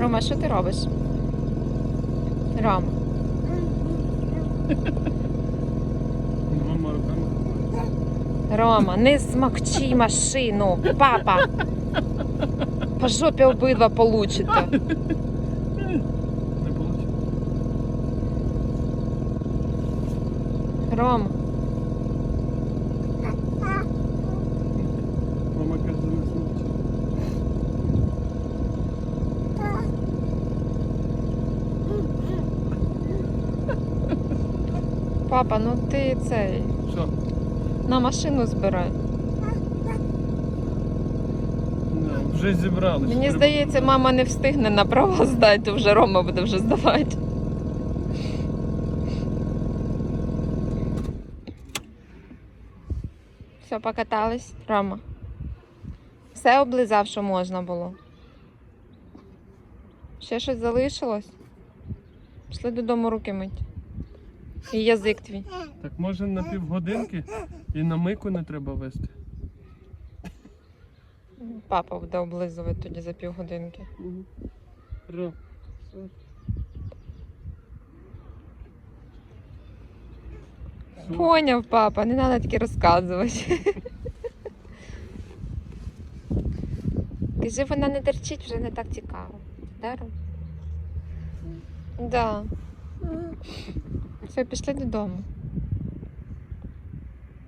Рома, що ти робиш? Ром, Двома руками. Рома, не смокчи машину, папа. По жопі обидва получите. Не. Ром, Мама каже, не смучи. Папа, ну ти цей Що? на машину збирай. Вже зібрались. Мені здається, мама не встигне на права здати, то вже Рома буде вже здавати. Все, покатались, Рома. Все облизав, що можна було. Ще щось залишилось? Пішли додому руки мить. І язик твій. Так може на півгодинки і на мику не треба вести. Папа буде облизувати тоді за півгодинки. Ро. Поняв, папа, не треба таке розказувати. Кажи, вона не терчить, вже не так цікаво. Да, Ром? Да. Все, пішли додому.